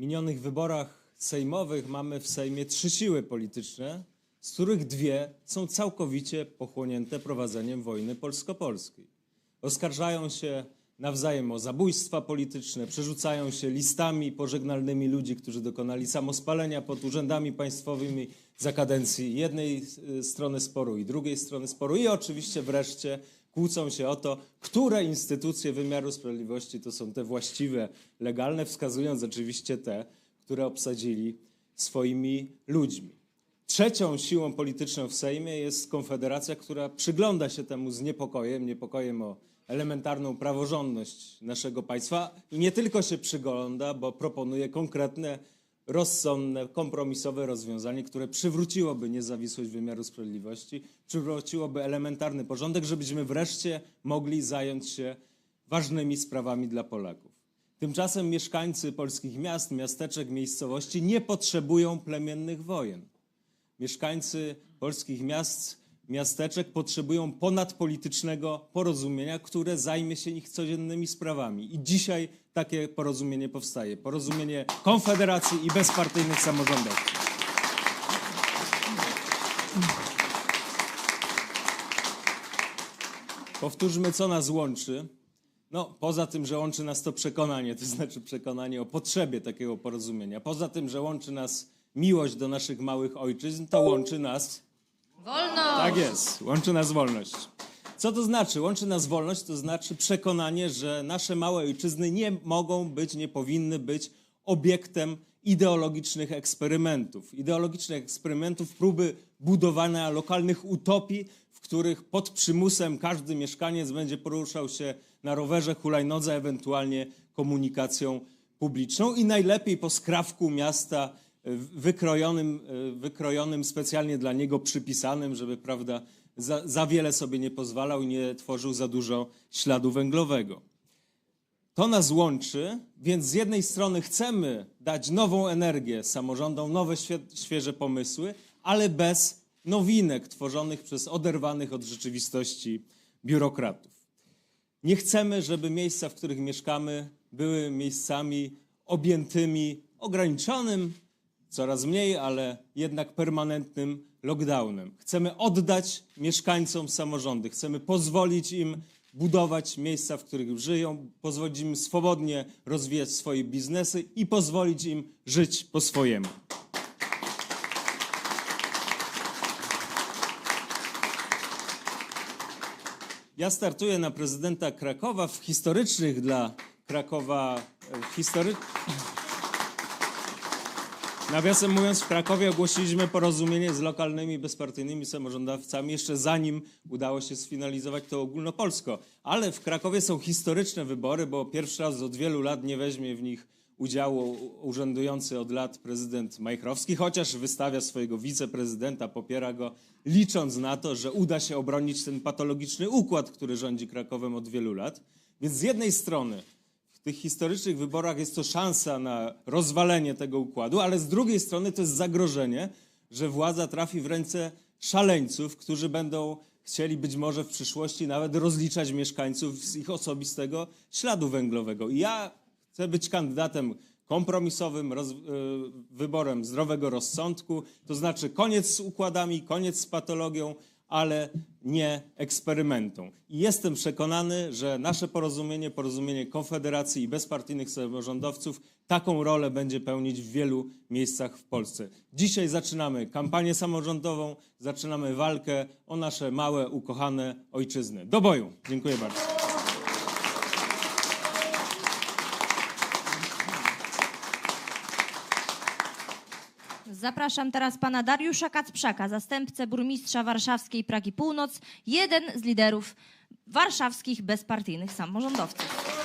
minionych wyborach sejmowych mamy w Sejmie trzy siły polityczne, z których dwie są całkowicie pochłonięte prowadzeniem wojny polsko-polskiej. Oskarżają się nawzajem o zabójstwa polityczne, przerzucają się listami pożegnalnymi ludzi, którzy dokonali samospalenia pod urzędami państwowymi za kadencji jednej y, strony sporu i drugiej strony sporu i oczywiście wreszcie kłócą się o to, które instytucje wymiaru sprawiedliwości to są te właściwe, legalne, wskazując oczywiście te, które obsadzili swoimi ludźmi. Trzecią siłą polityczną w Sejmie jest Konfederacja, która przygląda się temu z niepokojem, niepokojem o elementarną praworządność naszego państwa i nie tylko się przygląda, bo proponuje konkretne, rozsądne, kompromisowe rozwiązanie, które przywróciłoby niezawisłość wymiaru sprawiedliwości, przywróciłoby elementarny porządek, żebyśmy wreszcie mogli zająć się ważnymi sprawami dla Polaków. Tymczasem mieszkańcy polskich miast, miasteczek, miejscowości nie potrzebują plemiennych wojen. Mieszkańcy polskich miast, miasteczek potrzebują ponadpolitycznego porozumienia, które zajmie się ich codziennymi sprawami. I dzisiaj takie porozumienie powstaje. Porozumienie Konfederacji i bezpartyjnych samorządowców. Powtórzmy, co nas łączy. No, poza tym, że łączy nas to przekonanie, to znaczy przekonanie o potrzebie takiego porozumienia. Poza tym, że łączy nas miłość do naszych małych ojczyzn, to łączy nas Wolność! tak jest, łączy nas wolność. Co to znaczy? Łączy nas wolność, to znaczy przekonanie, że nasze małe ojczyzny nie mogą być, nie powinny być obiektem ideologicznych eksperymentów. Ideologicznych eksperymentów, próby budowania lokalnych utopii, w których pod przymusem każdy mieszkaniec będzie poruszał się na rowerze, hulajnodze, ewentualnie komunikacją publiczną i najlepiej po skrawku miasta wykrojonym, e, wykrojonym specjalnie dla niego, przypisanym, żeby prawda, za, za wiele sobie nie pozwalał i nie tworzył za dużo śladu węglowego. To nas łączy, więc z jednej strony chcemy dać nową energię samorządom, nowe, świe, świeże pomysły, ale bez nowinek tworzonych przez oderwanych od rzeczywistości biurokratów. Nie chcemy, żeby miejsca, w których mieszkamy, były miejscami objętymi ograniczonym, coraz mniej, ale jednak permanentnym lockdownem. Chcemy oddać mieszkańcom samorządy, chcemy pozwolić im budować miejsca, w których żyją, pozwolić im swobodnie rozwijać swoje biznesy i pozwolić im żyć po swojemu. Ja startuję na prezydenta Krakowa w historycznych dla Krakowa w history... Nawiasem mówiąc, w Krakowie ogłosiliśmy porozumienie z lokalnymi, bezpartyjnymi samorządowcami, jeszcze zanim udało się sfinalizować to ogólnopolsko. Ale w Krakowie są historyczne wybory, bo pierwszy raz od wielu lat nie weźmie w nich udziału urzędujący od lat prezydent Majchrowski, chociaż wystawia swojego wiceprezydenta, popiera go, licząc na to, że uda się obronić ten patologiczny układ, który rządzi Krakowem od wielu lat. Więc z jednej strony w tych historycznych wyborach jest to szansa na rozwalenie tego układu, ale z drugiej strony to jest zagrożenie, że władza trafi w ręce szaleńców, którzy będą chcieli być może w przyszłości nawet rozliczać mieszkańców z ich osobistego śladu węglowego. I ja chcę być kandydatem kompromisowym, roz, y, wyborem zdrowego rozsądku, to znaczy koniec z układami, koniec z patologią, ale nie eksperymentom. I jestem przekonany, że nasze porozumienie, porozumienie Konfederacji i bezpartyjnych samorządowców taką rolę będzie pełnić w wielu miejscach w Polsce. Dzisiaj zaczynamy kampanię samorządową, zaczynamy walkę o nasze małe, ukochane ojczyzny. Do boju! Dziękuję bardzo. Zapraszam teraz pana Dariusza Kacprzaka, zastępcę burmistrza warszawskiej Pragi Północ, jeden z liderów warszawskich bezpartyjnych samorządowców.